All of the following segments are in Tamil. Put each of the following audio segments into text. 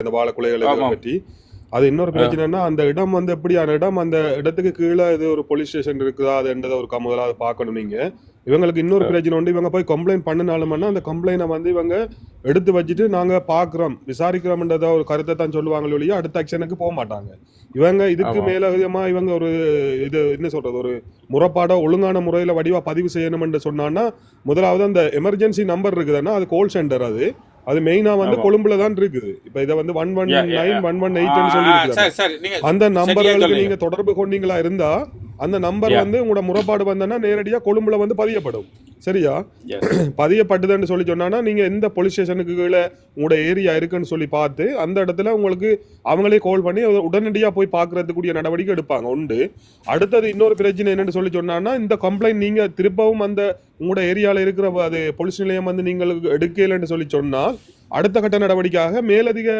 இந்த வாழைக்குலைகள் இதை ஆமாம். பற்றி. அது இன்னொரு பிரச்சனைனா அந்த இடம் வந்து எப்படியான இடம் அந்த இடத்துக்கு கீழே இது ஒரு போலீஸ் ஸ்டேஷன் இருக்குதா அதுன்றதை ஒரு முதல்ல அதை பார்க்கணும் நீங்க. இவங்களுக்கு இன்னொரு பிரச்சனை உண்டு. இவங்க போய் கம்ப்ளைண்ட் பண்ணினாலும்னா அந்த கம்ப்ளைண்ட்டை வந்து இவங்க எடுத்து வச்சுட்டு நாங்க பாக்குறோம் விசாரிக்கிறோம்ன்றத ஒரு கருத்தை தான் சொல்லுவாங்க ஒழிய அடுத்த ஆக்ஷனுக்கு போக மாட்டாங்க. இவங்க இதுக்கு. மேலதிகமா இவங்க ஒரு இது என்ன சொல்றது ஒரு முறைப்பாடோ ஒழுங்கான முறையில வடிவா பதிவு செய்யணும்னு சொன்னான்னா முதலாவது அந்த எமர்ஜென்சி நம்பர் இருக்குதுன்னா அது கோல் சென்டர் அது. அது மெயினா வந்து. கொழும்புல தான் இருக்குது இப்ப இதை வந்து one one nine. One one ஆ, எயிட்னு சொல்லி அந்த நம்பர்களுக்கு. நீங்க தொடர்பு கொண்டீங்களா இருந்தா அந்த நம்பர். வந்து உங்களோட முறைப்பாடு வந்தனா நேரடியா கொழும்புல வந்து பதியப்படும் சரியா. பதியப்பட்டதுன்னு சொல்லி சொன்னானா நீங்க எந்த போலீஸ் ஸ்டேஷனுக்கு கீழே உங்களோட ஏரியா இருக்குன்னு சொல்லி பார்த்து அந்த இடத்துல உங்களுக்கு அவங்களே கால் பண்ணி அதை உடனடியா போய் பார்க்கறதுக்குரிய நடவடிக்கை எடுப்பாங்க உண்டு அடுத்தது இன்னொரு பிரச்சனை என்னன்னு சொல்லி சொன்னான்னா இந்த கம்ப்ளைண்ட் நீங்க திருப்பவும் அந்த உங்களோட ஏரியால இருக்கிற அது போலீஸ் நிலையம் வந்து நீங்கள் எடுக்கலைன்னு சொல்லி சொன்னால் அடுத்த கட்ட நடவடிக்கையாக மேலதிக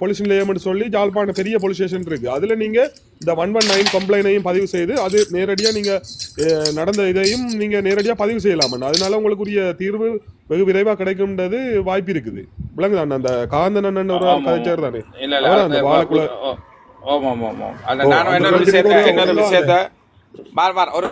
போலீஸ் நிலையம்னு சொல்லி ஜாழ்ப்பாணம் பெரிய போலீஸ் ஸ்டேஷன் இருக்கு. அதுல நீங்க இந்த ஒன் ஒன் நைன் கம்ப்ளைண்டையும் பதிவு செய்து அது நேரடியா நீங்க அஹ், நடந்த இதையும் நீங்க நேரடியா பதிவு செய்யலாம் அதனால உங்களுக்குரிய தீர்வு வெகு விரைவா கிடைக்கும்ன்றது வாய்ப்பு இருக்குது. விளங்குதா? அந்த காந்தன் அண்ணன் ஒரு ஆமா, கதைச்சார் தானே? அந்த வாழைக்குலை- ஓ, ஆமா ஆமா ஆமா அதுல ஓ, நானும் அந்த இன்னொரு பிரச்சனை விஷயத்த பார் ஒரு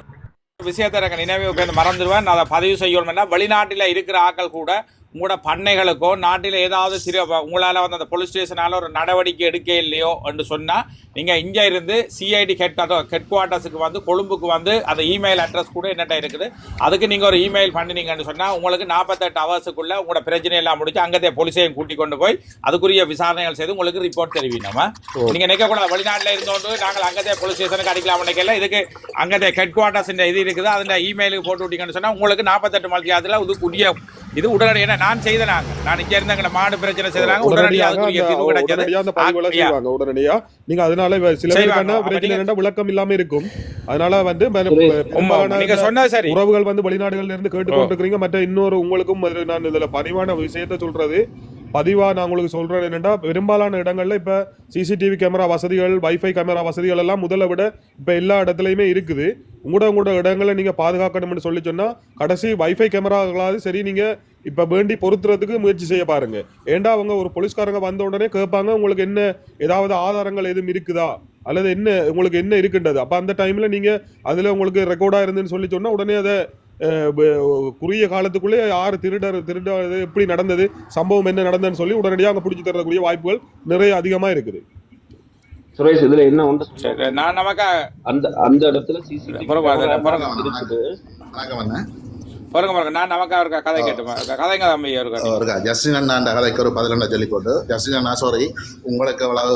விஷயத்த எனக்கு நினைவு மறந்துடுவேன். நான் அதை பதிவு செய்யணும்னா வெளிநாட்டில் இருக்கிற ஆட்கள் கூட உங்களோட பண்ணைகளுக்கோ நாட்டில் ஏதாவது சிறு உங்களால் வந்து அந்த போலீஸ் ஸ்டேஷனால ஒரு நடவடிக்கை எடுக்க இல்லையோ என்று சொன்னால் நீங்கள் இங்கே இருந்து சிஐடி ஹெட் ஹெட் குவார்ட்டர்ஸுக்கு வந்து கொழும்புக்கு வந்து அந்த இமெயில் அட்ரஸ் கூட என்னட்ட இருக்குது. அதுக்கு நீங்கள் ஒரு இமெயில் பண்ணினீங்கன்னு சொன்னால் உங்களுக்கு நாற்பத்தெட்டு ஹவர்ஸுக்குள்ளே உங்களோட பிரச்சனை எல்லாம் முடிச்சு அங்கத்தே போலீஸையும் கூட்டி கொண்டு போய் அதுக்குரிய விசாரணைகள் செய்து உங்களுக்கு ரிப்போர்ட் தெரிவிக்கணுமா நீங்க நினைக்கக்கூடாது வெளிநாட்டில் இருந்தோண்டு நாங்கள் அங்கத்தே போலீஸ் ஸ்டேஷனுக்கு அடிக்கலாம் நினைக்கல இதுக்கு அங்கத்தே ஹெட் குவார்ட்டர்ஸ் இது இருக்குது. அதில் இமெயிலுக்கு போட்டு விட்டீங்கன்னு சொன்னா உங்களுக்கு நாற்பத்தெட்டு மணி நேரத்தில் இது உரிய இது உடனடி ஏன்னா நான் செய்த நாங்க நான் இங்க இருந்த எங்களை மாடு பிரச்சனை செய்தாங்க உடனடியாக உடனடியா நீங்க அதனால சில பிரச்சனை விளக்கம் இல்லாம இருக்கும். அதனால வந்து நீங்க சொன்னது சரி. உறவுகள் வந்து வெளிநாடுகள்ல இருந்து கேட்டுக்கொண்டிருக்கிறீங்க. மற்ற இன்னொரு உங்களுக்கும் அது நான் இதுல பணிவான விஷயத்த சொல்றது. பதிவாக நான் உங்களுக்கு சொல்கிறேன் என்னன்னா பெரும்பாலான இடங்களில் இப்போ சிசிடிவி கேமரா வசதிகள் வைஃபை கேமரா வசதிகள் எல்லாம் முதல்ல விட இப்போ எல்லா இடத்துலையுமே இருக்குது. உங்களோட உங்களோட இடங்களை நீங்கள் பாதுகாக்கணும்னு சொல்லி சொன்னால் கடைசி வைஃபை கேமராக்களாவது சரி நீங்கள் இப்போ வேண்டி பொருத்துறதுக்கு முயற்சி செய்ய பாருங்க. ஏண்டா அவங்க ஒரு போலீஸ்காரங்க வந்த உடனே கேட்பாங்க உங்களுக்கு என்ன ஏதாவது ஆதாரங்கள் எதுவும் இருக்குதா? அல்லது என்ன உங்களுக்கு என்ன இருக்குன்றது? அப்போ அந்த டைமில் நீங்கள் அதில் உங்களுக்கு ரெக்கார்டாக இருந்துன்னு சொல்லி சொன்னால் உடனே அதை குறுகிய காலத்துக்குள்ளே யார் திருடர் திருடது எப்படி நடந்தது சம்பவம் என்ன நடந்ததுன்னு சொல்லி உடனடியாக அங்க பிடிச்சி தரக்கூடிய வாய்ப்புகள் நிறைய அதிகமா இருக்குது. சுரேஷ் இதுல என்ன ஒன்று நான் நமக்கு அந்த அந்த இடத்துல சிசிடிவி பாருங்க பாருங்க. நான் நமக்கு அவருக்கு கதை கேட்டுமா? கதைங்க தம்பி ஒரு ஜஸ்டின் அண்ணாண்ட கதைக்கு ஒரு பதிலெண்ண சொல்லி போட்டு ஜஸ்டின் அண்ணா சாரி உங்களுக்கு எவ்வளவு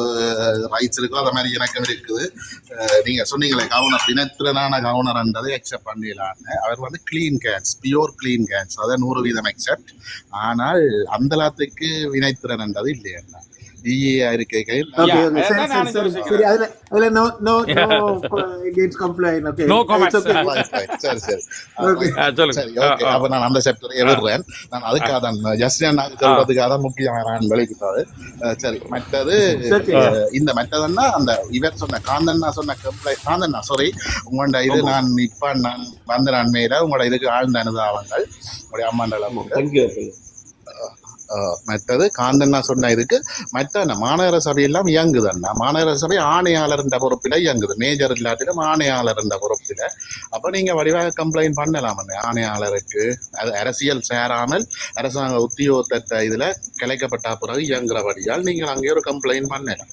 ரைட்ஸ் இருக்கோ அந்த மாதிரி எனக்கும் இருக்குது. அஹ் நீங்க சொன்னீங்களே கவுனர் தினத்திறனான கவுனர்ன்றதை அக்செப்ட் பண்ணிடலான்னு. அவர் வந்து clean cans pure clean cans அதை நூறு வீதம் அக்செப்ட் ஆனால் அந்தளத்துக்கு வினைத்திறன்ன்றது இல்லையா டிஏ இருக்கையில் Okay, Yeah, okay. சரி, அதுல- okay. சரி ஓகே அப்ப நான் அந்த செப்டர் எதிர்றேன் நான் அதுக்காக தான் ஜஸ்ட் நான் சொல்றதுக்காக தான் முக்கியமாக நான் வெளிக்கிட்டாரு அஹ் சரி மற்றது. அஹ் இந்த மற்றதுன்னா அந்த இவர் சொன்ன காந்தன்னா சொன்ன கம்ப்ளைண்ட் காந்தன்னா சாரி உங்களோட இது நான் இப்ப நான் வந்த நன்மையில உங்களோட இதுக்கு ஆழ்ந்த அனுதாபங்கள். உங்களுடைய அம்மாண்டலம் தேங்க்யூ மற்றது காந்தண்ணா சொன்ன இதுக்கு மற்ற மாநகர சபையெல்லாம் இயங்குது அண்ணா மாநகர சபை ஆணையாளர் என்ற பொறுப்பில இயங்குது. மேஜர் இல்லாட்டிலும் ஆணையாளர் என்ற பொறுப்பில. அப்ப நீங்க வடிவாக கம்ப்ளைண்ட் பண்ணலாம் ஆணையாளருக்கு அது அரசியல் சேராமல் அரசாங்க உத்தியோகத்தை இதுல கிளைக்கப்பட்ட பிறகு இயங்குறபடியால் நீங்கள் அங்கே ஒரு கம்ப்ளைண்ட் பண்ணலாம்.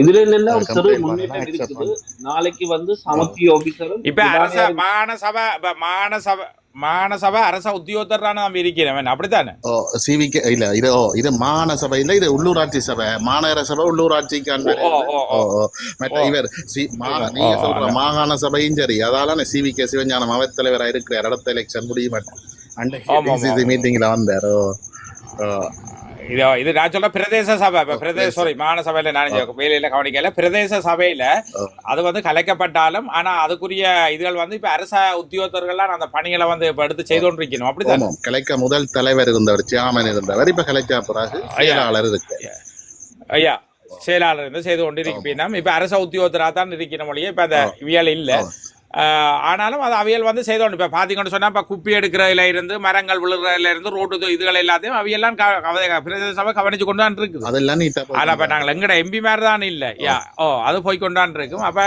இதுல என்னன்னா சிறு முன்னேற்றம் இருக்குது. நாளைக்கு வந்து சமத்தி ஆபீசரும் இப்ப அரச மாநசபை மாநசபை மாநசபை அரச உத்தியோகத்தரான நம்ம இருக்கிறவன் அப்படித்தானே ஓ சிவிக்கு இல்ல இது ஓ இது மாந சபையில இது உள்ளூராட்சி சபை மாநகர சபை உள்ளூராட்சிக்கு அந்த ஓ, ஓ, ஓ. ஓ, ஓ. மற்ற. இவர் சி நீங்க சொல்ற. மாகாண சபையும் சரி அதால சி வி கே சிவஞானம் அவைத்தலைவரா இருக்கிற அடுத்த எலெக்ஷன் முடிய மாட்டேன் ஆமா, ஆமா. அன்றைக்கு மீட்டிங்ல வந்தார் ஓ. இது இது நான் சொல்ல பிரதேச சபை. இப்ப பிரதேச சாரி. மாகாண சபையில நான் வேலையில கவனிக்கல. பிரதேச சபையில. அது வந்து கலைக்கப்பட்டாலும் ஆனா அதுக்குரிய இதுகள் வந்து இப்ப அரச உத்தியோகத்தர்கள்லாம் அந்த பணிகளை வந்து இப்ப எடுத்து செய்து கொண்டிருக்கணும். அப்படித்தானே? கிளைக்க முதல் தலைவர் இருந்தவர் சியாமன் இருந்தவர் இப்ப கிளைச்சா பிறகு செயலாளர் இருக்கு. ஐயா. செயலாளர் இருந்து செய்து கொண்டிருப்பினும் இப்ப அரச உத்தியோகத்தரா தான் இருக்கிற மொழியே இப்ப அந்த இவியல் இல்ல. ஆனாலும் அது அவியல் வந்து செய்தோம் இப்போ பார்த்தீங்கன்னு சொன்னா இப்போ குப்பி எடுக்கிறதுல இருந்து மரங்கள் விழுறதுல இருந்து ரோட்டு இது- இதுகள் எல்லாத்தையும் அவையெல்லாம் பிரதேச சபை கவனிச்சு கொண்டு தான் இருக்குது அதெல்லாம் அதில் இப்போ நாங்கள் எங்கட எம்பி மாதிரி தான் இல்லை. யா ஓ அது போய் கொண்டான் இருக்கும் அப்போ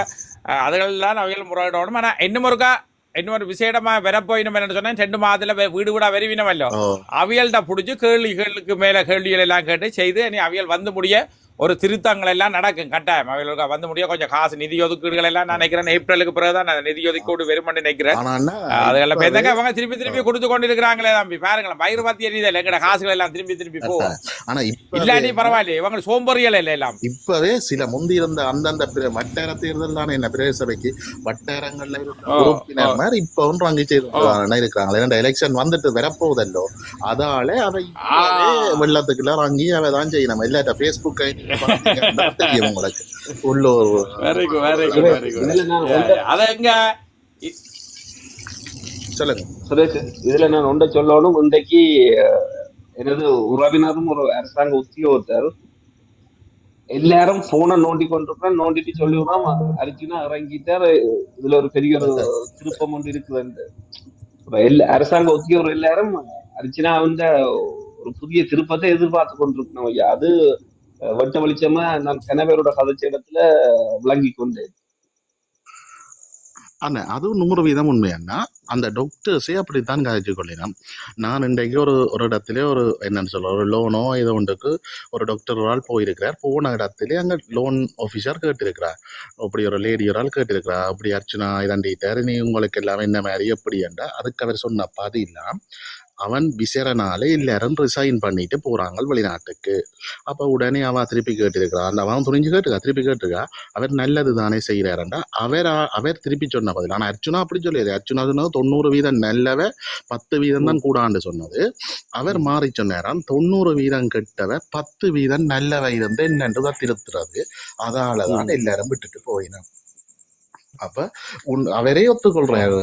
அதுகளெல்லாம் அவைகள் முறையிடணும் ஆனால் இன்னும் ஒருக்கா இன்னொரு விசேடமா வரப்போயினம் என்னன்னு சொன்னா ரெண்டு மாதத்துல வீடு கூட வருவினமல்லோ ஓ. அவியல்கிட்ட பிடிச்சி கேள்விகளுக்கு மேல கேள்விகள் எல்லாம் கேட்டு செய்து அவியல் வந்து முடிய ஒரு திருத்தங்கள் எல்லாம் நடக்கும் கட்டாயம். அவியலுக்கு வந்து முடிய கொஞ்சம் காசு நிதி ஒதுக்கீடுகள் எல்லாம் நான் நினைக்கிறேன். ஏப்ரலுக்கு பிறகுதான் நான் நிதி ஒதுக்கீடு வெறுமன்னு நினைக்கிறேன். ஆனா அதுகளை பேருந்தாங்க அவங்க திருப்பி திருப்பி கொடுத்து கொண்டு இருக்கிறாங்களே தம்பி பாருங்களேன். பயிர் பத்தி எரியுது எங்கட காசுகள் எல்லாம் திரும்பி திரும்பி போகும் ஆனா இல்லாட்டி பரவாயில்லையே இவங்க சோம்பறியல் இல்லை எல்லாம். இப்பவே சில முந்தி இருந்த அந்தந்த வட்டார தேர்தல் தானே என்ன பிரதேச சபைக்கு வட்டாரங்கள்ல உறுப்பினர் மாதிரி இப்ப ஒன்று அங்கே செய்து இருக்கிறாங்க ஏன்னா எலெக்ஷன் வந்துட்டு வரப்போகுதல்லோ. அதால இப்பவே வெள்ளத்துக்குள்ள வாங்கி அவை தான் செய்யணும் இல்லாட்ட ஃபேஸ்புக் தெரியும் உங்களுக்கு உள்ளூர் very good very good very good அத எங்க? சொல்லுங்க. சுரேஷ் இதுல நான் ஒன்றை சொல்லணும். இன்றைக்கு எனது உறவினரும் ஒரு அரசாங்க உத்தியோகத்தர். எல்லாரும் போனை நோண்டி கொண்டிருக்கிறோம் நோண்டிட்டு சொல்லிவிடுறோம் அர்ஜுனா இறங்கிட்டார். இதுல ஒரு பெரிய ஒரு திருப்பம் ஒன்று எல்லா அரசாங்க உத்தியோகர் எல்லாரும் அர்ச்சனா வந்து ஒரு புதிய திருப்பத்தை எதிர்பார்த்து கொண்டிருக்கணும் ஐயா. அது வெட்ட வெளிச்சமா நான் கணவரோட கதைச்ச இடத்துல விளங்கி கொண்டேன் ஆனா அதுவும் நூறு வீதம் உண்மையானா அந்த டாக்டர்ஸே அப்படித்தான் காய்ச்சி கொள்ளினோம் நான் இன்றைக்கு ஒரு ஒரு இடத்துல ஒரு என்னன்னு சொல்ல ஒரு லோனோ ஏதோ ஒன்றுக்கு ஒரு டாக்டர் ஒரு ஆள் போயிருக்கிறார். போன இடத்துல அங்க லோன் ஆஃபீஸர் கேட்டிருக்கிறார். அப்படி ஒரு லேடி ஒரு ஆள் கேட்டிருக்கிறா அப்படி அர்ச்சனா இதாண்டிட்டாரு. நீ உங்களுக்கு எல்லாமே என்ன மாதிரி எப்படி என்றா அதுக்கு அவர் சொன்ன பாதி இல்லாம் அவன் விசேரனால எல்லாரும் ரிசைன் பண்ணிட்டு போறாங்க வெளிநாட்டுக்கு. அப்ப உடனே அவன் திருப்பி கேட்டிருக்கிறான் அந்த அவன் துணிஞ்சு கேட்டுக்கா திருப்பி கேட்டிருக்கா அவர் நல்லது தானே செய்கிறாருண்டா அவர் அவர் திருப்பி சொன்ன பதில். ஆனா அர்ச்சுனா அப்படி சொல்லியது. அர்ச்சுனா சொன்னது தொண்ணூறு வீதம் நல்லவ பத்து வீதம் தான் கூடாண்டு சொன்னது. அவர் மாறி சொன்னாராம் தொண்ணூறு வீதம் கெட்டவ பத்து வீதம் நல்லவ இருந்து என்னன்றதை திருத்துறது. அதாலதான் எல்லாரும் விட்டுட்டு போயினோம். அப்ப உன் அவரே ஒத்துக்கொள்றாரு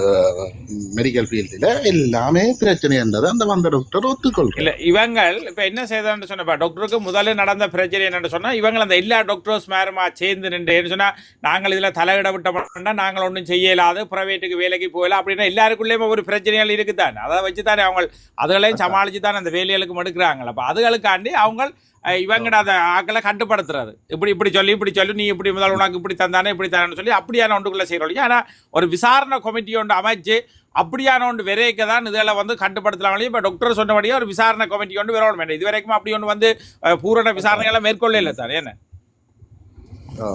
மெடிக்கல் ஃபீல்டில் எல்லாமே பிரச்சனை இருந்தது அந்த வந்த டாக்டர் ஒத்துக்கொள்றாரு இல்ல இவங்கள் இப்ப என்ன செய்தான்னு சொன்னப்ப டாக்டருக்கு முதல்ல நடந்த பிரச்சனை என்னன்னு சொன்னா இவங்க அந்த எல்லா டாக்டர்ஸ் மேருமா சேர்ந்து நின்று சொன்னா நாங்கள் இதுல தலையிட விட்டோம்னா நாங்கள் ஒன்றும் செய்யலாது பிரைவேட்டுக்கு வேலைக்கு போகல அப்படின்னா எல்லாருக்குள்ளேயும் ஒரு பிரச்சனைகள் இருக்குதான்? அதை வச்சு தானே அவங்க அதுகளையும் சமாளிச்சு தானே அந்த வேலைகளுக்கு எடுக்கிறாங்க அப்ப அதுகளுக்காண்டி அவங்க இவங்கட அதை ஆக்களை கட்டுப்படுத்துறது இப்படி இப்படி சொல்லி இப்படி சொல்லி நீ இப்படி முதல் உனக்கு இப்படி தந்தானே இப்படி தானே சொல்லி அப்படியான ஒன்றுக்குள்ள செய்கிறோம் ஆனால் ஒரு விசாரணை கமிட்டி ஒன்று அமைச்சு அப்படியான ஒன்று விரைக்க தான் இதில் வந்து கட்டுப்படுத்தலாம் இப்போ டாக்டர் சொன்னபடியே ஒரு விசாரணை கமிட்டி ஒன்று விரோட வேண்டாம் இது வரைக்கும் அப்படி ஒன்று வந்து பூரண விசாரணைகளை மேற்கொள்ள இல்லை சார். என்ன ஆ,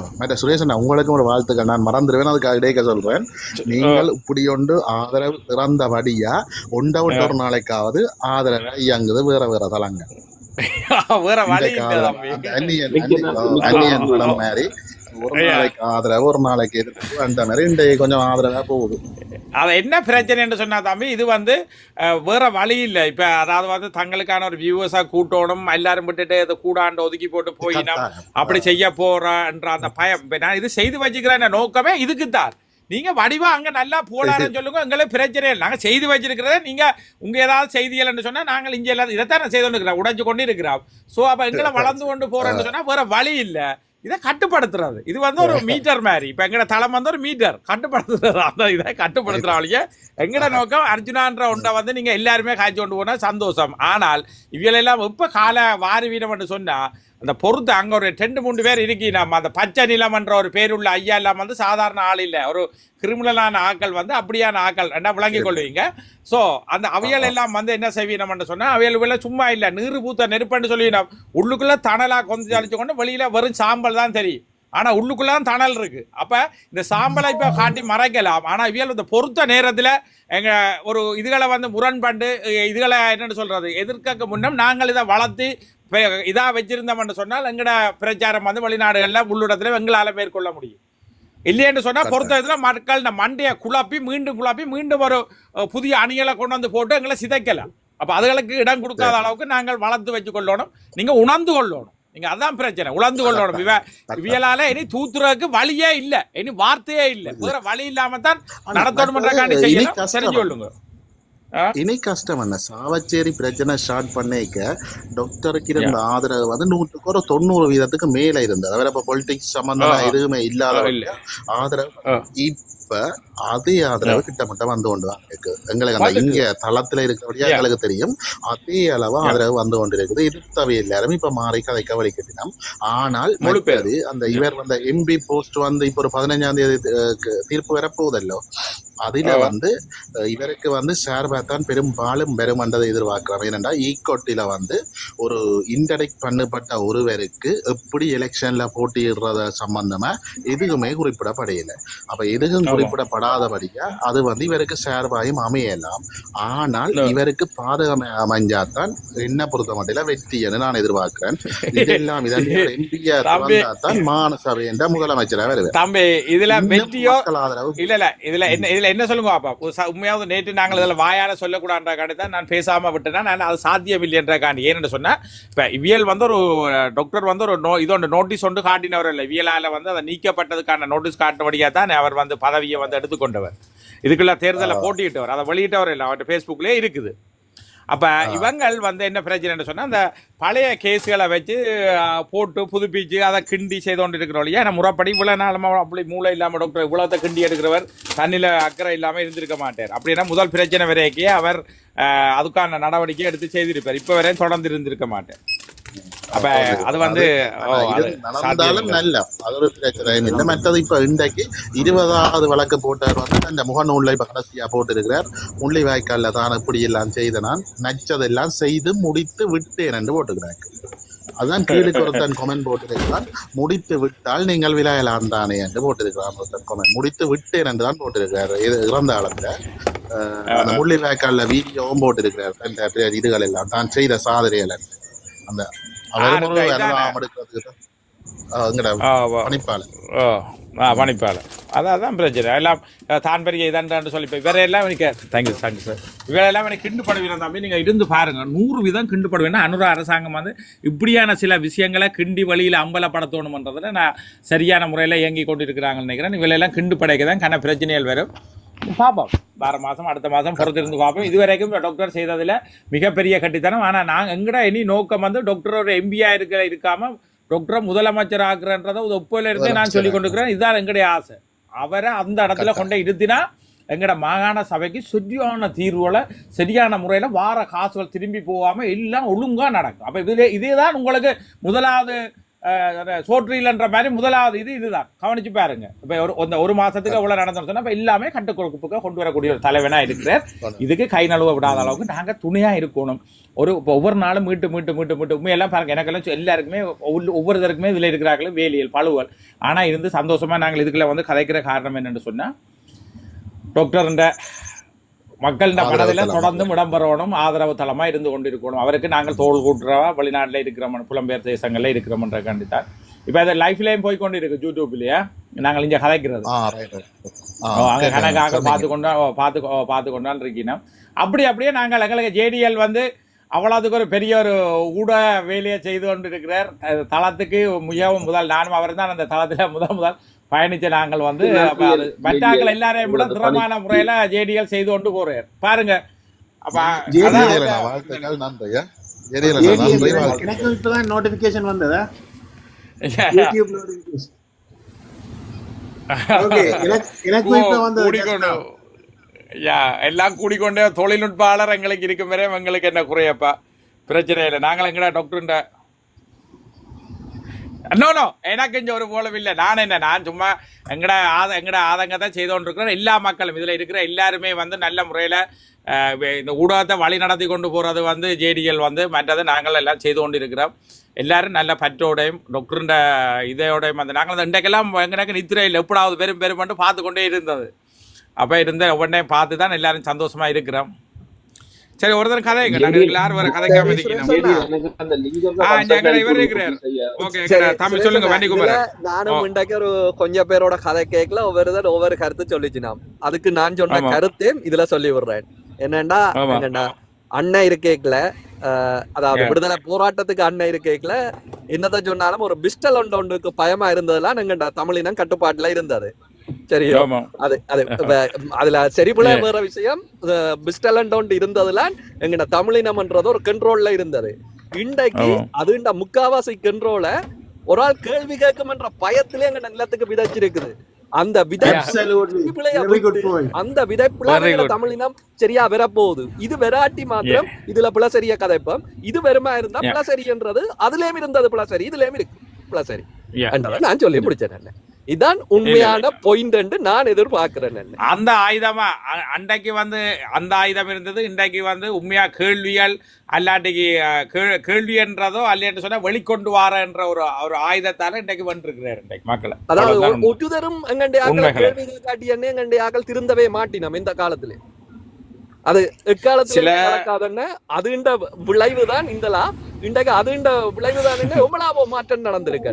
சுரேஷன் உங்களுக்கும் ஒரு வாழ்த்துக்கள். நான் மறந்துடுவேன் அதுக்காக இடைக்க சொல்றேன். நீங்கள் இப்படி ஒன்று ஆதரவு திறந்தபடியா ஒண்ட ஒன்ற நாளைக்காவது ஆதரவை இயங்குது வேற வேற தலங்க வேற வழி படம் மாதிரி. ஒரு. நாளைக்கு ஆதரவு ஒரு நாளைக்கு எதிர்ப்பு அந்த மாதிரி கொஞ்சம் ஆதரவா போகுது. அது என்ன பிரச்சனைன்னு சொன்னா தம்பி இது வந்து வேற வழி இல்லை. இப்போ அதாவது வந்து தங்களுக்கான ஒரு வியூவர்ஸாக கூட்டணும் எல்லாரும் விட்டுட்டு இது கூடாண்டு ஒதுக்கி போட்டு போயினா. அப்படி செய்ய போறன்ற அந்த பயம். நான் இது செய்து வச்சுக்கிறேன் நோக்கமே இதுக்கு தான் நீங்க வடிவா அங்க நல்லா போலாருன்னு சொல்லுங்க எங்களுக்கு பிரச்சனை இல்லை. நாங்க செய்து வச்சிருக்கிறத நீங்க உங்க ஏதாவது செய்திகள்னு சொன்னா நாங்கள் இங்க எல்லாம் இதைத்தான் செய்து கொண்டு இருக்கிறோம் உடைஞ்சு கொண்டு இருக்கிறோம் சோ அப்ப எங்களை வளர்ந்து கொண்டு போறோம்னு சொன்னா வேற வழி இல்ல. இதை கட்டுப்படுத்துறது. இது வந்து ஒரு மீட்டர் மாதிரி. இப்ப எங்கட தளம் வந்து ஒரு மீட்டர் கட்டுப்படுத்துறது அந்த இதை கட்டுப்படுத்துறாங்க எங்கட நோக்கம் அர்ஜுனான்ற ஒன்றை வந்து நீங்க எல்லாருமே காய்ச்சி கொண்டு போனா சந்தோஷம். ஆனால் இவையெல்லாம் எப்ப கால வாரி வீரம் சொன்னா அந்த பொறுத்து அங்க ஒரு ரெண்டு மூணு பேர் இருக்கி நம்ம அந்த பச்சை நிலம்ன்ற ஒரு பேருள்ள ஐயா எல்லாம் வந்து சாதாரண ஆள் இல்லை. ஒரு கிரிமினலான ஆட்கள் வந்து அப்படியான ஆட்கள் ரெண்டா விளங்கிக் கொள்வீங்க. ஸோ அந்த அவியல் எல்லாம் வந்து என்ன செய்வீனம்னு சொன்னா அவியல் சும்மா இல்லை. நீரு பூத்த நெருப்புன்னு சொல்லிவினோம். உள்ளுக்குள்ள தணலா கொஞ்சம் அழிச்சு கொண்டு வெளியில வெறும் சாம்பல் தான் தெரியும். ஆனா உள்ளுக்குள்ள தான் தணல் இருக்கு. அப்ப இந்த சாம்பலை இப்ப காட்டி மறைக்கலாம். ஆனா இவியல் இந்த பொறுத்த நேரத்துல எங்க ஒரு இதுகளை வந்து முரண்பண்டு இதுகளை என்னன்னு சொல்றது எதிர்க்க முன்னம் நாங்கள் இதை வளர்த்து பெ- இதா வச்சிருந்தோம்னு சொன்னால் எங்கட பிரச்சாரம் வந்து வெளிநாடுகள்ல உள்ளிடத்துல எங்களால மேற்கொள்ள முடியும். இல்லையென்று சொன்னா பொறுத்த இதுல மக்கள் இந்த மண்டையை குழப்பி மீண்டும் குழப்பி மீண்டும் ஒரு புதிய அணிகளை கொண்டு வந்து போட்டு எங்களை சிதைக்கலாம் அப்ப அதுகளுக்கு இடம் கொடுக்காத அளவுக்கு நாங்கள் வளர்த்து வச்சு கொள்ளணும் நீங்க உணர்ந்து கொள்ளணும். நீங்க அதான் பிரச்சனை. உணர்ந்து கொள்ளணும். இவ இவியலால இனி தூத்துறதுக்கு வழியே இல்ல. இனி வார்த்தையே இல்ல. வேற வழி இல்லாம தான் நடத்தணும்ன்றக்காண்டி செய்யணும். தெரிஞ்சு கொள்ளுங்க. இனி கஷ்டம் என்ன சாவச்சேரி பிரச்சனை ஸ்டார்ட் பண்ணிக்க டாக்டருக்கு இருந்த ஆதரவு வந்து நூற்றுக்கு ஒரு தொண்ணூறு வீதத்துக்கு மேல இருந்தது அவர் இப்ப பொலிட்டிக்ஸ் சம்பந்தமா. எதுவுமே இல்லாத. ஆதரவு. இப்ப அதே ஆதரவு கிட்டமட்ட வந்து கொண்டு தான் இருக்கு எங்களுக்கு அந்த. இங்க தளத்துல இருக்கிறபடியா. எங்களுக்கு தெரியும் அதே அளவு ஆதரவு வந்து கொண்டு இருக்குது இருத்தவை எல்லாரும் இப்ப மாறி கதைக்க வலிக்கட்டினோம் ஆனால் முழு பேர். மற்றது அந்த இவர் வந்த எம்பி போஸ்ட் வந்து இப்ப ஒரு பதினஞ்சாம் தேதி தீர்ப்பு வரப்போகுதல்லோ அதுல. வந்து இவருக்கு வந்து ஷேர்பேத்தான் பெரும்பாலும் பெருமன்றதை எதிர்பார்க்கிறோம் ஏனென்றா ஈக்கோட்டில வந்து ஒரு இன்டெக்ட் பண்ணப்பட்ட ஒருவருக்கு எப்படி எலெக்ஷன்ல போட்டியிடுறத சம்பந்தமா எதுவுமே குறிப்பிடப்படையில அப்ப எதுவும் ஆமா. குறிப்பிடப்படாதபடியா அது வந்து இவருக்கு சார்பாயும் அமையலாம். ஆனால். இவருக்கு பாதகம் அமைஞ்சாதான் என்ன பொறுத்த மட்டும் வெற்றி என்று நான் எதிர்பார்க்கிறேன். இதெல்லாம் இதன். தான் மாநசபை என்ற முதலமைச்சராக வருவார். தம்பி இதுல வெற்றியோ இல்ல இல்ல இதுல என்ன இதுல என்ன சொல்லுங்க பாப்பா? உண்மையாவது நேற்று நாங்கள் இதுல வாயால சொல்லக்கூடாதுன்றக்காண்டி தான் நான் பேசாம விட்டேன்னா நான் அது சாத்தியம் இல்லைன்றக்காண்டி ஏன்னு சொன்னா இப்ப இவியல் வந்து ஒரு டாக்டர் வந்து ஒரு நோ இதோட நோட்டீஸ் ஒன்று காட்டினவர் இல்லை. இவியலால வந்து அதை நீக்கப்பட்டதுக்கான நோட்டீஸ் காட்டினபடியா தான் அவர் வந்து பதவியை வந்து எடுத்துக்கொண்டவர் இதுக்குள்ள தேர்தலை போட்டியிட்டவர். அதை வெளியிட்டவர் இல்லை அவர்கிட்ட ஃபேஸ்புக்லேயே இருக்குது. அப்ப இவங்கள் வந்து என்ன பிரச்சனைன்னு சொன்னா அந்த பழைய கேஸ்களை வச்சு போட்டு புதுப்பிச்சு அதை கிண்டி செய்து கொண்டு இருக்கிறோம் இல்லையா? நம்ம முறைப்படி இவ்வளவு நாளமா அப்படி மூளை இல்லாம டாக்டர் இவ்வளோத்த கிண்டி எடுக்கிறவர். தண்ணியில அக்கறை இல்லாம இருந்திருக்க மாட்டார். அப்படின்னா முதல் பிரச்சனை வரைக்கே அவர் அதுக்கான நடவடிக்கை எடுத்து செய்திருப்பார். இப்ப வரையும் தொடர்ந்து இருந்திருக்க மாட்டார். ஆனா இது அது நடந்தாலும். நல்ல. அது ஒரு பிரச்சனையும் இல்லை மற்றது இப்ப இன்றைக்கு இருபதாவது வழக்கு போட்டவர் வந்து அந்த முகநூல்ல இப்ப கடைசியா போட்டிருக்கிறார். முள்ளிவாய்க்கால்ல தான் இப்படி எல்லாம் செய்த நான் நச்சதெல்லாம் செய்து முடித்து விட்டேன் என்று போட்டுக்கிறார் அதுதான் கீழுக்கு ஒருத்தன் கொமெண்ட் போட்டிருக்கிறான். முடித்து விட்டால் நீங்கள் விளையலாம் தானே என்று போட்டிருக்கிறான் ஒருத்தன் கொமெண்ட் முடித்து விட்டேன் என்று தான் போட்டிருக்கிறார். இது இறந்த காலத்துல அந்த முள்ளிவாய்க்கால்ல வீடியோவும் போட்டிருக்கிறார். அந்த இதுகள் எல்லாம். தான் செய்த சாதனைகள் அந்த அவரும். பணிப்பாளர் அதான் பிரச்சனை. எல்லாம் தான் பெரிய சொல்லி இப்போ வேற எல்லாம் எனக்கு தேங்க்யூ தேங்க்யூ சார் இவரெல்லாம் எனக்கு கிண்டு படுவீங்க தம்பி. நீங்கள் இருந்து பாருங்க. நூறு வீதம் கிண்டு படுவேன்னா அனுரா அரசாங்கம் வந்து இப்படியான சில விஷயங்களை கிண்டி வழியில் அம்பலப்படுத்தணுமன்றதுல நான் சரியான முறையில் இயங்கி கொண்டு இருக்கிறாங்கன்னு நினைக்கிறேன். இவளெல்லாம் கிண்டு படைக்க தான் கன பிரச்சனைகள் வரும். பார்ப்போம் வார மாதம் அடுத்த மாதம் பொறுத்திருந்து பார்ப்போம் இதுவரைக்கும் டாக்டர் செய்ததில் மிகப்பெரிய கட்டித்தனம். ஆனால் நாங்கள் எங்கட இனி நோக்கம் வந்து டாக்டர் ஒரு எம்பியா இருக்க இருக்காம டாக்டரை முதலமைச்சர் ஆக்குறன்றதை ஒரு ஒப்புல இருந்தே நான் சொல்லி கொண்டிருக்கிறேன் இதுதான் எங்களுடைய ஆசை. அவரை அந்த இடத்துல கொண்டு இருத்தினா எங்கட மாகாண சபைக்கு சரியான தீர்வுகளை சரியான முறையில் வார காசுகள் திரும்பி போகாமல் எல்லாம் ஒழுங்கா நடக்கும். அப்போ இதில் இதே தான் உங்களுக்கு முதலாவது சோற்றில்ன்ற மாதிரி முதலாவது இது இதுதான். கவனிச்சு பாருங்க. இப்போ ஒரு இந்த ஒரு மாசத்துக்கு எவ்வளவு நடந்தோம்னு சொன்னா இப்போ எல்லாமே கட்டுக்கொழுப்புக்கு கொண்டு வரக்கூடிய ஒரு தலைவனா இருக்கிறார் இதுக்கு கை நழுவ விடாத அளவுக்கு நாங்க துணையா இருக்கணும். ஒரு இப்போ ஒவ்வொரு நாளும் மீட்டு மீட்டு மீட்டு மீட்டு. உண்மையெல்லாம் பாருங்க எனக்கெல்லாம் எல்லாருக்குமே ஒவ்வொரு- ஒவ்வொருத்தருக்குமே இதுல இருக்கிறார்கள் வேலியல் பழுவல். ஆனா இருந்து சந்தோஷமா நாங்கள் இதுக்குள்ள வந்து கதைக்கிற காரணம் என்னன்னு சொன்னா டாக்டர் ஆதரவு மனதில் தளம். தொடர்ந்தும் இடம்பெறணும் ஆதரவு தளமா இருந்து கொண்டிருக்கணும். அவருக்கு நாங்கள் தோல் கூட்டுறவா வெளிநாட்டில் இருக்கிறோம் புலம்பெயர் தேசங்களில் இருக்கிறோம்ன்ற கண்டித்தான். இப்போ அது லைஃப்லேயும் போய் கொண்டு இருக்கு யூடியூப்லயே நாங்கள் இங்க கதைக்கிறது. அங்க கணக்காக பார்த்து கொண்டா பார்த்து பார்த்து கொண்டான் இருக்கீங்க அப்படி அப்படியே நாங்கள் எங்களுக்கு ஜேடிஎல் வந்து அவ்வளோத்துக்கு ஒரு பெரிய ஒரு ஊடக வேலையை செய்து கொண்டு இருக்கிறார் தளத்துக்கு மிகவும் முதல் நானும் அவர் தான் அந்த தளத்தில் முதல் முதல் பயணிச்ச நாங்கள் வந்து மற்றாக்கள் எல்லாரையும் விட திறமான முறையில ஜேடிஎல் செய்து கொண்டு போறார். பாருங்க. எனக்கு இப்பதான் நோட்டிபிகேஷன் வந்ததா? எல்லாம் கூடிக்கொண்டே தொழில்நுட்பாளர் எங்களுக்கு இருக்கும் வரை எங்களுக்கு என்ன குறையப்பா? பிரச்சனை இல்லை. நாங்கள் எங்கடா டாக்டர்ண்ட நோ நோ எனக்கு இங்கே ஒரு போலவும் இல்லை. நான் என்ன நான் சும்மா எங்கட ஆத எங்கட ஆதங்கத்தை செய்து கொண்டிருக்கிறேன் எல்லா மக்களும் இதில் இருக்கிற எல்லாருமே வந்து நல்ல முறையில் இந்த ஊடகத்தை வழி நடத்தி கொண்டு போகிறது வந்து ஜேடிஎல் வந்து மற்றது நாங்கள் எல்லாம் செய்து கொண்டு இருக்கிறோம் எல்லாரும் நல்ல பற்றோடையும் டொக்டருண்ட இதையோடையும் வந்து நாங்கள் அந்த இன்றைக்கெல்லாம் எங்கனாக்க நித்திரையில் எப்படாவது பெரும் பண்ணிட்டு பார்த்து கொண்டே இருந்தது. அப்போ இருந்த ஒவ்வொன்றையும் பார்த்து தான் எல்லாரும் சந்தோஷமாக இருக்கிறோம். சரி ஒருத்தர் கதைங்க நாங்கள் எல்லாரும் வர இங்க எங்கட இவர் இருக்கிறார். ஓகே தமிழ் சொல்லுங்க நானும் ஓ. இன்றைக்கு ஒரு கொஞ்சம் பேரோட கதை கேட்கல. ஒவ்வொருத்தர் ஒவ்வொரு கருத்து சொல்லிச்சு நாம். அதுக்கு நான் சொன்ன. கருத்தையும் இதுல சொல்லி விடுறேன். என்னன்னா ஆமா. என்னன்னா அண்ணன் இருக்கேக்கல அதாவது. விடுதலை போராட்டத்துக்கு அண்ணன் இருக்கேக்கல என்னத்த சொன்னாலும் ஒரு பிஸ்டல் ஒன்று ஒன்றுக்கு பயமா இருந்ததெல்லாம் எங்கடா தமிழினம் கட்டுப்பாட்டுல இருந்தது. சரியோ ஆமா. அது அது அதுல சரிபுல வேற விஷயம். பிஸ்டலண்ட் இருந்ததுல எங்கட தமிழினம்ன்றது ஒரு கண்ட்ரோல்ல இருந்தது. இன்றைக்கு. அதுண்ட முக்காவாசி கண்ட்ரோல ஒரு ஆள் கேள்வி கேட்கும்ன்ற பயத்திலே எங்க நிலத்துக்கு விதைச்சிருக்குது. அந்த. அந்த விதைப்புல. தமிழினம் சரியா வரப்போகுது. இது வெராட்டி மாத்திரம் இதுல பிள்ளை சரியா கதைப்போம். இது வெறுமா இருந்தா Yeah. பிள்ளை சரின்றது அதுலயும் இருந்தது பிள்ளை சரி இதுலயும் இருக்கு பிள்ளை சரி Yeah. என்றதை நான் சொல்லி முடிச்சேன். இதான் உண்மையான பாயிண்ட் நான் எதிர்பார்க்கிறேன் என்ன. அந்த ஆயுதமா? அன்றைக்கு வந்து அந்த ஆயுதம் இருந்தது இன்றைக்கு வந்து உண்மையா கேள்விகள் அல்லாட்டிக்கு அஹ், கே- கேள்வின்றதோ அல்லன்னு சொன்னா வெளிக்கொண்டு வாரன்ற ஒரு ஒரு ஆயுதத்தால இன்றைக்கு வந்துருக்கிறார் இன்றைக்கு மக்களை. அதாவது ஒட்டுதரும் உண்மைகளே. கேள்விகள் காட்டியன்னே எங்கண்டைய ஆக்கள் திருந்தவே மாட்டினோம் இந்த காலத்துல. அது எக்காலத்துல சில- நடக்காதன்னு? அதுண்ட விளைவு தான் இந்தலா இன்றைக்கு அதுண்ட விளைவு தான் எவ்வளவு மாற்றம் நடந்திருக்கு.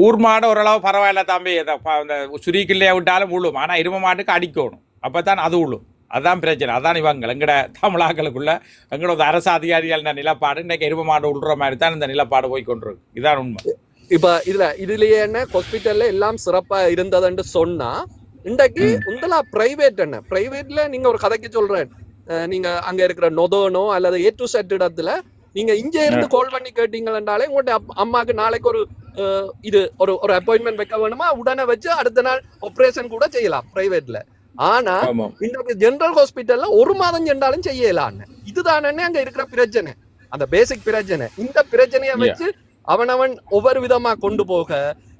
ஊர் மாடு ஓரளவு பரவாயில்ல தம்பி. அந்த சுரிக்கிள்ளைய விட்டாலும் விழும் ஆனா எரும மாட்டுக்கு அடிக்கணும். அப்பதான் அது விழும் அதான் பிரச்சனை. அதான் இவங்க எங்கட தமிழாக்களுக்குள்ள எங்களோட அரசு அதிகாரிகள் நிலப்பாடு இன்னைக்கு எரும மாடு விழுற மாதிரி தான் இந்த நிலப்பாடு போய் கொண்டிருக்கு. இதான் உண்மை. இப்ப இதுல இதுலயே என்ன? ஹாஸ்பிட்டல்ல எல்லாம் சிறப்பா இருந்ததுன்னு சொன்னா இன்றைக்கு உங்களா பிரைவேட் என்ன? பிரைவேட்ல நீங்க ஒரு கதைக்கு சொல்றேன். நீங்க அங்க இருக்கிற நொதோனோ அல்லது ஏ டு செட் இடத்துல நீங்க இங்க இருந்து கால் பண்ணி கேட்டீங்கன்னாலே உங்கள்ட்ட அப்- அம்மாக்கு நாளைக்கு ஒரு இது ஒரு ஒரு அப்பாயின்மெண்ட் வைக்க வேணுமா? உடனே வச்சு அடுத்த நாள் ஆபரேஷன் கூட செய்யலாம் பிரைவேட்ல ஆனா இன்றைக்கு ஜெனரல் ஹாஸ்பிட்டல்ல ஒரு மாதம் சென்றாலும் செய்யலாம் இதுதானே அங்க இருக்கிற பிரச்சனை. அந்த பேசிக் பிரச்சனை. இந்த பிரச்சனையை. வச்சு அவனவன் ஒவ்வொரு விதமா கொண்டு போக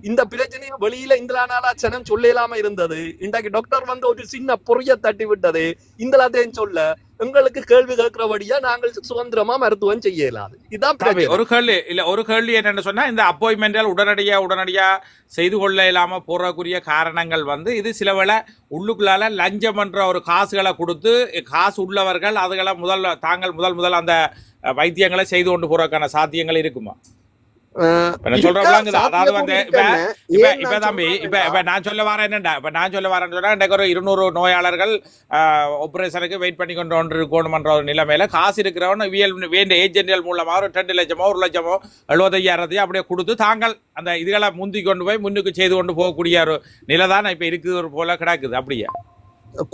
இந்த பிரச்சனையை வெளியில இந்த நாளா சனம் சொல்லலாம இருந்தது. இன்றைக்கு டாக்டர் வந்து ஒரு சின்ன பொறிய தட்டி விட்டது. இந்தலாத்தையும் சொல்ல எங்களுக்கு கேள்வி கேட்கிறபடியா நாங்கள் சுதந்திரமா மருத்துவம் செய்ய இதான் தம்பி, பிரச்சனை ஒரு கேள்வி இல்ல ஒரு கேள்வி என்னன்னு சொன்னா இந்த அப்பாயின்மெண்டல் உடனடியா உடனடியா செய்து கொள்ள இல்லாம போறக்குரிய காரணங்கள் வந்து இது சில வேளை உள்ளுக்குள்ளால லஞ்சம் என்ற ஒரு காசுகளை கொடுத்து காசு உள்ளவர்கள் அதுகளை முதல் தாங்கள் முதல் முதல் அந்த வைத்தியங்களை செய்து கொண்டு போறதுக்கான சாத்தியங்கள் இருக்குமா? நான் சொல்ல வரேன் என்னடா? இப்ப நான் சொல்ல வரேன்னு சொன்னா ஒரு இருநூறு நோயாளர்கள் ஆபரேஷனுக்கு வெயிட் பண்ணி கொண்டு ஒன்று இருக்கணும்ன்ற ஒரு நிலைமையில காசு இருக்கிறவன் வியல் வேண்டிய ஏஜென்ட்கள் மூலமா ஒரு ரெண்டு லட்சமோ ஒரு லட்சமோ எழுபத்தையாயிரத்தையும் அப்படியே கொடுத்து தாங்கள் அந்த இதுகளை முந்தி கொண்டு போய் முன்னுக்கு செய்து கொண்டு போகக்கூடிய ஒரு நிலை தான் இப்ப இருக்குது ஒரு போல கிடக்குது அப்படியே.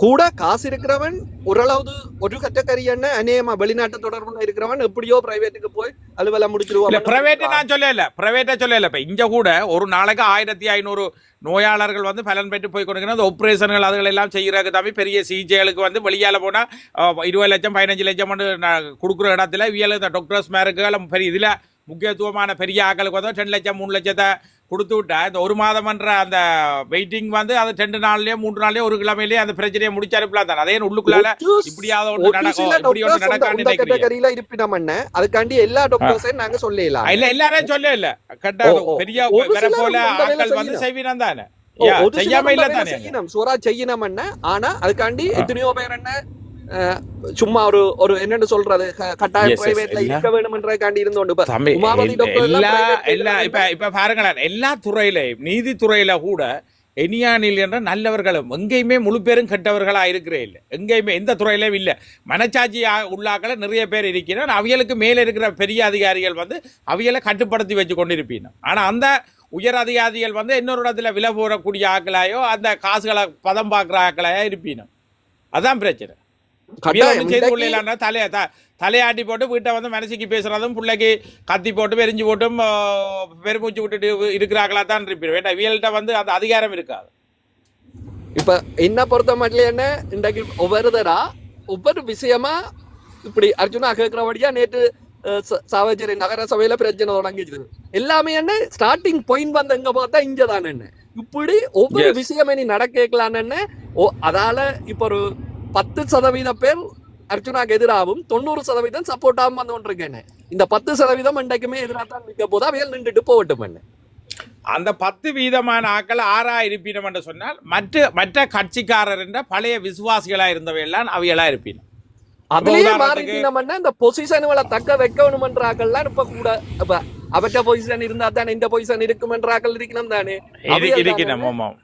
கூட காசு இருக்கிறவன் ஓரளவு ஒரு கட்டக்கரியன்னு அநேகமா வெளிநாட்டு தொடர்புல இருக்கிறவன் எப்படியோ பிரைவேட்டுக்கு போய் அலுவலம் இல்ல முடிச்சிருவான் பிரைவேட் நான் சொல்லல. பிரைவேட்டா சொல்லல. இப்ப இங்க கூட ஒரு நாளைக்கு ஆயிரத்தி ஐநூறு நோயாளர்கள் வந்து பலன் பெற்று போய் கொடுக்கணும். அந்த ஆப்ரேஷன்கள் அதுகள் எல்லாம் செய்யறதுக்கு தம்பி பெரிய சிகிச்சைகளுக்கு வந்து வெளியால போனா இருபது லட்சம் பதினஞ்சு லட்சம் கொடுக்குற இடத்துல இவியல் இந்த டாக்டர்ஸ் மேருக்கு எல்லாம் பெரிய இதுல முக்கியத்துவமான பெரிய ஆக்களுக்கு வந்து ரெண்டு லட்சம் மூணு லட்சத்தை கொடுத்து விட்டா இந்த ஒரு மாதம்ன்ற அந்த வெயிட்டிங் வந்து அது ரெண்டு நாள்லயே மூன்று நாள்லயே ஒரு கிழமையிலேயே அந்த பிரச்சனையை முடிச்சனுப்பலாம் தான். அதே உள்ளுக்குள்ளால இப்படியாவது ஒன்று நடக்கும் இப்படி ஒன்று நடக்கான்னு நினைக்கிறீங்க. இருப்பினம் என்ன அதுக்காண்டி எல்லா டாக்டர்ஸையும் நாங்க சொல்லலாம் இல்ல எல்லாரும் சொல்ல இல்ல கரெக்டா. பெரிய சிலர் போல ஆட்கள் வந்து. செய்வினம் தானே. செய்யாம இல்ல தானே. செய்யணும். சூரா செய்யணும் என்ன ஆனா அதுக்காண்டி. எத்தனையோ பேர் என்ன சும்மா ஒரு ஒரு என்னன்னு சொல்றது? க- கட்டாயம் Yes, yes, பிரைவேட்ல இருக்க இருந்தோண்டு. எல்- டாக்டர் எல்லாம் எல்லா எல்லா இப்ப இப்ப பாருங்களேன் எல்லா துறையிலையும் நீதித்துறையில கூட எனியானில் என்ற நல்லவர்களும் எங்கேயுமே முழு பேரும் கெட்டவர்களா இருக்கிறே இல்லை. எங்கேயுமே எந்த துறையிலும் இல்ல. மனச்சாட்சி உள்ளாக்கள நிறைய பேர் இருக்கிறோம் அவியலுக்கு மேல இருக்கிற பெரிய அதிகாரிகள் வந்து அவியலை கட்டுப்படுத்தி வச்சு கொண்டிருப்பீங்க ஆனா அந்த உயர் அதிகாரிகள் வந்து இன்னொரு இடத்துல விலை போடக்கூடிய ஆக்களாயோ அந்த காசுகளை பதம் பார்க்குற ஆக்களாயோ இருப்பீங்க அதான் பிரச்சனை. கட்டாயம். செய்து கொள்ளலாம்னா தலைய த- தலையாட்டி போட்டு வீட்டை வந்து மனசுக்கு பேசுறதும் பிள்ளைக்கு கத்தி போட்டு வெறிஞ்சு போட்டும் பெருமூச்சு விட்டுட்டு இருக்கிறாங்களா தான் இருப்பீங்க வேண்டாம் இவியல்கிட்ட வந்து அந்த அதிகாரம் இருக்காது. இப்ப என்ன பொறுத்த மட்டும் என்ன? இன்றைக்கு ஒவ்வொரு தரா ஒவ்வொரு விஷயமா இப்படி அர்ஜுனா கேட்கிறபடியா நேற்று சாவச்சேரி நகர சபையில பிரச்சனை தொடங்கிச்சு எல்லாமே என்ன? ஸ்டார்டிங் பாயிண்ட் வந்து எங்க பார்த்தா இங்க தான் என்ன? இப்படி ஒவ்வொரு. விஷயமே நீ ஓ அதால இப்ப ஒரு பத்து சதவீத பேர் அர்ஜுனாக்கு எதிராகவும் தொண்ணூறு சதவீதம் சப்போர்ட்டாகவும் வந்து கொண்டிருக்கேன் இந்த பத்து சதவீதம் இன்றைக்குமே எதிராக தான் நிற்க போதா அவையில் நின்றுட்டு போகட்டும் என்ன? அந்த பத்து வீதமான ஆக்கள் ஆறா இருப்பினம் என்று சொன்னால் மற்ற மற்ற கட்சிக்காரர் என்ற பழைய விசுவாசிகளா இருந்தவையெல்லாம் அவைகளா இருப்பினும். அதுலயே மாறிட்டோம்னா இந்த பொசிஷனுகளை தக்க வைக்கணுமன்றாக்கள்லாம் இப்ப கூட இப்ப அவற்ற பொசிஷன் இருந்தா தானே இந்த பொசிஷன் இருக்குமன்றாக்கள் இருக்கணும் தானே.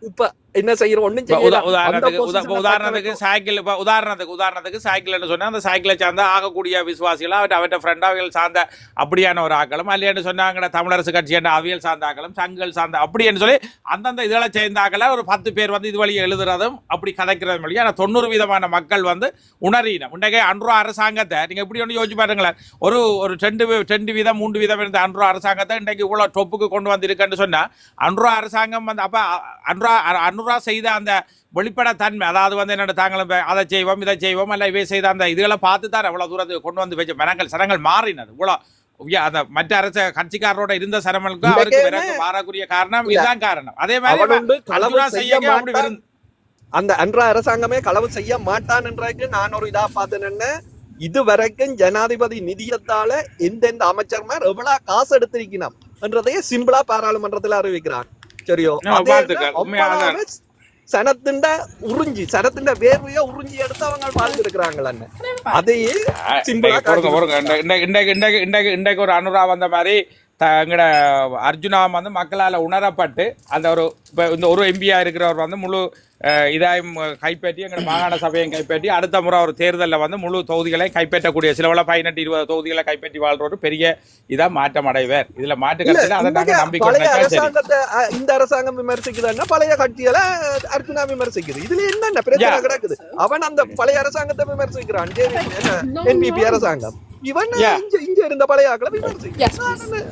இப்ப என்ன செய்யறோம் செய்யல. உதாரணத்துக்கு உதாரணத்துக்கு தக்க சைக்கிள் இப்ப உதாரணத்துக்கு உதாரணத்துக்கு சைக்கிள்னு சொன்னா அந்த சைக்கிளை சார்ந்த ஆகக்கூடிய விசுவாசிகள் அவற்றை அவற்றை ஃப்ரெண்ட் அவியல் சார்ந்த அப்படியான ஒரு ஆக்களும் அல்லையான்னு சொன்னாங்க தமிழரசு கட்சி என்ற அவியல் சார்ந்த ஆக்களும் சங்கல் சார்ந்த அப்படின்னு சொல்லி அந்தந்த இதுகளை சேர்ந்த ஆக்களை ஒரு பத்து பேர் வந்து இது வழி எழுதுறதும் அப்படி கதைக்கிறதும் வழி ஆனால் தொண்ணூறு விதமான மக்கள் வந்து உணரினம். இன்றைக்கு அன்றுவா அரசாங்கத்தை நீங்க எப்படி ஒன்று யோசிச்சு பாருங்களேன். ஒரு ஒரு ரெண்டு ரெண்டு வீதம் மூன்று வீதம் இருந்த அன்றுவா அரசாங்கத்தை இன்றைக்கு இவ்வளோ டொப்புக்கு கொண்டு வந்திருக்குன்னு சொன்னா அன்றுவா அரசாங்கம் வந்து அப்ப அன்றுவா அன்றுவா செய்த அந்த வெளிப்படைத்தன்மை. அதாவது வந்து என்னோட தாங்களும் அதை செய்வோம் இதை செய்வோம் அல்ல இவை செய்த அந்த இதுகளை பார்த்து தான் அவ்வளோ தூரத்துக்கு கொண்டு வந்து வச்ச மனங்கள் சனங்கள் மாறினது. இவ்வளோ அந்த மற்ற அரச கட்சிக்காரரோட இருந்த சரமலுக்கு அவருக்கு மாறக்கூடிய காரணம். இதுதான் காரணம். அதே மாதிரி மாட்டான். அந்த அன்ற அரசாங்கமே களவு செய்ய மாட்டான்ன்றதுக்கு நான் ஒரு இதா பார்த்தேன் என்ன? இது வரைக்கும் ஜனாதிபதி நிதியத்தால எந்தெந்த அமைச்சர்மார் எவ்வளவு காசு எடுத்திருக்கணும் என்றதையே சிம்பிளா பாராளுமன்றத்துல அறிவிக்கிறான் சனத்திண்ட உறிஞ்சி சனத்திண்ட வேர்வைய உறிஞ்சி எடுத்து அவங்க வாழ்ந்துருக்கிறாங்களே அதையே இன்றைக்கு ஒரு அனுரா வந்த மாதிரி எங்கட அர்ஜுனா வந்து மக்களால் உணரப்பட்டு அந்த ஒரு இப்போ இந்த ஒரு எம்பியா இருக்கிறவர் வந்து முழு இதாயும் கைப்பற்றி எங்கட மாகாண சபையும் கைப்பற்றி அடுத்த முறை ஒரு தேர்தலில் வந்து முழு தொகுதிகளை கைப்பற்றக்கூடிய சிலவள பதினெட்டு இருபது தொகுதிகளை கைப்பற்றி வாழ்ற ஒரு பெரிய இதா மாற்றம் அடைவர். இதுல மாற்று கருத்துல அதை நாங்க இன்றைக்கு நம்பிக்கை இந்த அரசாங்கம் விமர்சிக்குதுன்னா பழைய கட்சிகளை அர்ஜுனா விமர்சிக்குது. இதுல என்னென்ன பிரச்சனை. கிடக்குது? அவன் அந்த பழைய அரசாங்கத்தை விமர்சிக்கிறான். என்பிபி அரசாங்கம். இவன். இங்க இங்க இருந்த பழைய ஆக்களை விமர்சிக்கிறான்.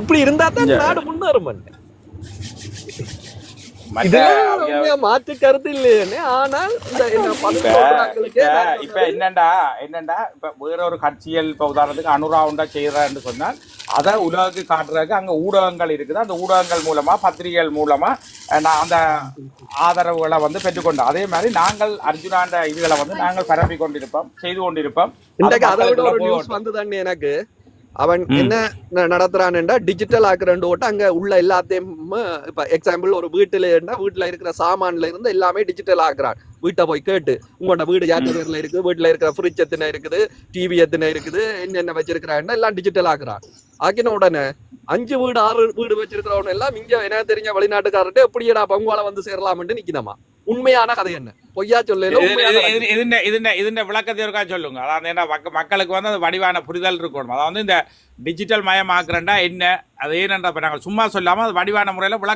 இப்படி இருந்தா தான். நாடு முன்னேறும். மற்ற கருத்து இல்லையே ஆனால் இந்த இப்ப என்னண்டா என்னண்டா? இப்ப வேற ஒரு கட்சியல் இப்ப உதாரணத்துக்கு அனுராவுண்டா செய்யறான்னு சொன்னால் அதை உலகுக்கு காட்டுறதுக்கு அங்க ஊடகங்கள் இருக்குது. அந்த ஊடகங்கள் மூலமா பத்திரிகைகள் மூலமா நான் அந்த ஆதரவுகளை வந்து பெற்றுக்கொண்டோம். அதே மாதிரி நாங்கள் அர்ஜுனாண்ட இதுகளை வந்து நாங்கள் பரப்பி கொண்டிருப்போம் செய்து கொண்டிருப்போம். இன்றைக்கு அது விட ஒரு நியூஸ் வந்ததானே எனக்கு. அவன். என்ன ந- நடத்துறான்டா டிஜிட்டல் ஆக்குறேன் ஓட்டு அங்க உள்ள எல்லாத்தையும் இப்ப எக்ஸாம்பிள் ஒரு வீட்டுல இருந்தா வீட்டுல இருக்கிற சாமான்ல இருந்து எல்லாமே டிஜிட்டல் ஆக்குறான். வீட்டை போய் கேட்டு உங்களோட வீடு யாத்து பேர்ல இருக்கு வீட்டுல இருக்கிற ஃப்ரிட்ஜ் எத்தனை இருக்குது டிவி எத்தனை இருக்குது என்னென்ன வச்சிருக்கிறான் எல்லாம் டிஜிட்டல் ஆக்குறான். ஆக்கின உடனே அஞ்சு வீடு ஆறு வீடு வச்சிருக்கிறவன் எல்லாம் இங்க என்ன தெரிஞ்ச வெளிநாட்டுக்காரர்கிட்ட எப்படியடா பங்குவால வந்து சேரலாம்னு நிக்கணுமா உண்மையான கதை என்ன? பொய்யா. இது- இதுண்ட விளக்கத்தை இருக்கா சொல்லுங்க அதாவது என்ன மக்க- மக்களுக்கு வந்து அந்த வடிவான புரிதல் இருக்கணும் அதாவது இந்த டிஜிட்டல் மயமாக்குறேன்டா என்ன அது ஏனென்றா நாங்கள் சும்மா சொல்லாம அது வடிவான முறையில் விளக்க